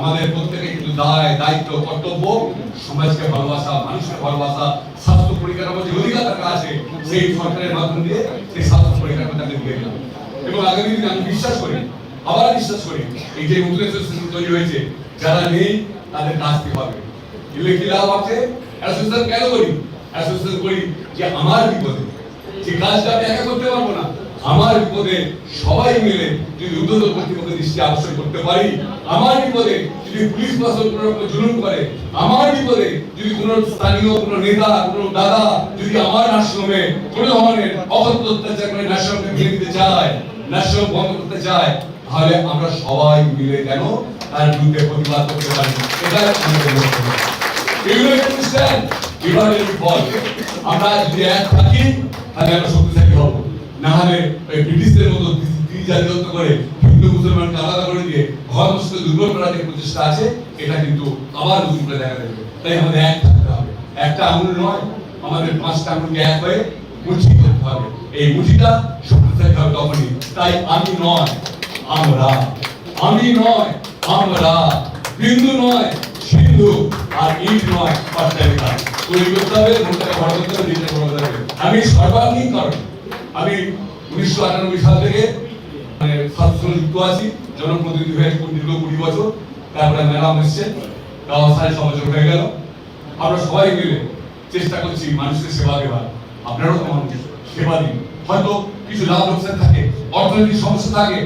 আমাদের প্রত্যেকে কিন্তু দায় দায়িত্ব, কর্তব্য। সমাজকে ভালোবাসা, মানুষকে ভালোবাসা, স্বাস্থ্য পরিকাঠামো যে অধিকার থাকা আছে সেই সরকারের মাধ্যম দিয়ে সেই স্বাস্থ্য পরিকাঠামো তাকে দিয়ে এবং আগামী দিনে আমি বিশ্বাস করি, আবার বিশ্বাস করি, এই যে নতুন তৈরি হয়েছে, যারা নেই, তাদের কি হবে এগুলো কি লাভ আছে? অ্যাসোসিয়েশন কেন করি? অ্যাসোসিয়েশন করি যে আমার বিপদে। যে কাজটা আমি একা করতে পারব না আমার বিপদে সবাই মিলে যদি উদ্যোগ কর্তৃপক্ষের দৃষ্টি আকর্ষণ করতে পারি, আমার বিপদে যদি পুলিশ প্রশাসন কোনো রকম জুলুম করে, আমার বিপদে যদি কোনো স্থানীয় কোনো নেতা, কোনো দাদা যদি আমার নার্সিংহোমে কোনো ধরনের অকথ্য অত্যাচার করে নার্সিংহোমকে ভেঙে দিতে চায় নার্সিংহোম বন্ধ করতে চায়, তাহলে আমরা সবাই মিলে কেন তার বিরুদ্ধে প্রতিবাদ করতে পারি? এটাই আমাদের বিভাগের ফল আমরা যদি এক থাকি, তাহলে আমরা শক্তিশালী হব না হলে ওই ব্রিটিশদের মতো জাতীয়ত্ব করে হিন্দু, মুসলমানকে আলাদা করে দিয়ে ধর্মকে দুর্বল করার যে প্রচেষ্টা আছে, এটা কিন্তু আবার নতুন করে দেখা দেবে তাই আমাদের এক থাকতে হবে। একটা আঙুল নয়, আমাদের পাঁচটা আঙুলকে এক হয়ে মুঠি করতে হবে। এই মুঠিটা শক্তিশালী হবে তখনই। তাই আমি নয়, আমরা। আমি নয়, আমরা। বিন্দু নয়, সিন্ধু। আর ইট নয়, পাঁচটা তৈরি করতে হবে করতে হবে। আমি সর্বাঙ্গীন কারণ। আমি উনিশশো আটানব্বই সাল থেকে মানে ছাত্র যুক্ত আছি, জনপ্রতিনিধি হয়ে দীর্ঘ কুড়ি বছর। তারপরে ম্যাডাম এসছে ছ বছর হয়ে গেল। আমরা সবাই মিলে চেষ্টা করছি মানুষকে সেবা দেওয়ার আপনারাও তো মানুষ সেবা দিন। হয়তো কিছু লাভ লোকসান থাকে, অর্থনৈতিক সমস্যা থাকে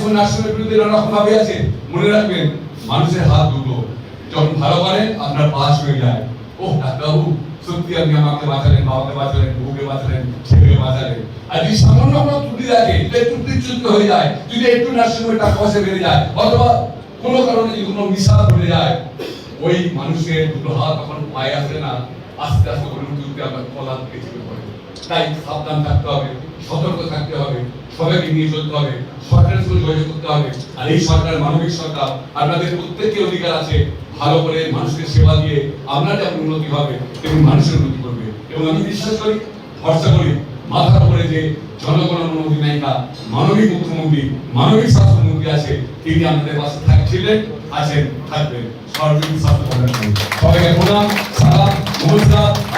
সঙ্গে নার্সিংয়ের বিরুদ্ধে নানা আছে। মনে রাখবেন, মানুষের হাত দুটো। যখন ভালো করেন আপনার পাশ হয়ে যায়। ও ডাক্তারবাবু সত্যি আপনি আমাকে বাঁচালেন বাবাকে বাঁচালেন বউকে বাঁচালেন ছেলেকে বাঁচালেন আর যদি সামান্য কোনো ত্রুটি থাকে একটু বিচ্যুত হয়ে যায় যদি একটু টাকা পয়সা বেড়ে যায় অথবা কোনো কারণে যদি কোনো মিশা ঘটে যায় ওই মানুষের দুটো হাত তখন পায়ে আসে না আস্তে আস্তে করে আমরা কলা থেকে চেপে পড়ে তাই সাবধান থাকতে হবে, সতর্ক থাকতে হবে, সবাইকে নিয়ে চলতে হবে, সরকারের সঙ্গে যোগাযোগ করতে হবে, আর এই সরকার মানবিক সরকার আপনাদের প্রত্যেকের অধিকার আছে ভালো করে মানুষকে সেবা দিয়ে আপনার যেমন উন্নতি হবে, তেমনি মানুষের উন্নতি করবে। এবং আমি বিশ্বাস করি, ভরসা করি, মাথার উপরে যে জনগণের অধিনায়িকা মানবিক মুখ্যমন্ত্রী, মানবিক স্বাস্থ্যমন্ত্রী আছে, তিনি আমাদের পাশে থাকছিলেন, আছেন, থাকবেন। সর্বাধিক স্বাস্থ্য সবাইকে প্রণাম, সালাম, নমস্কার।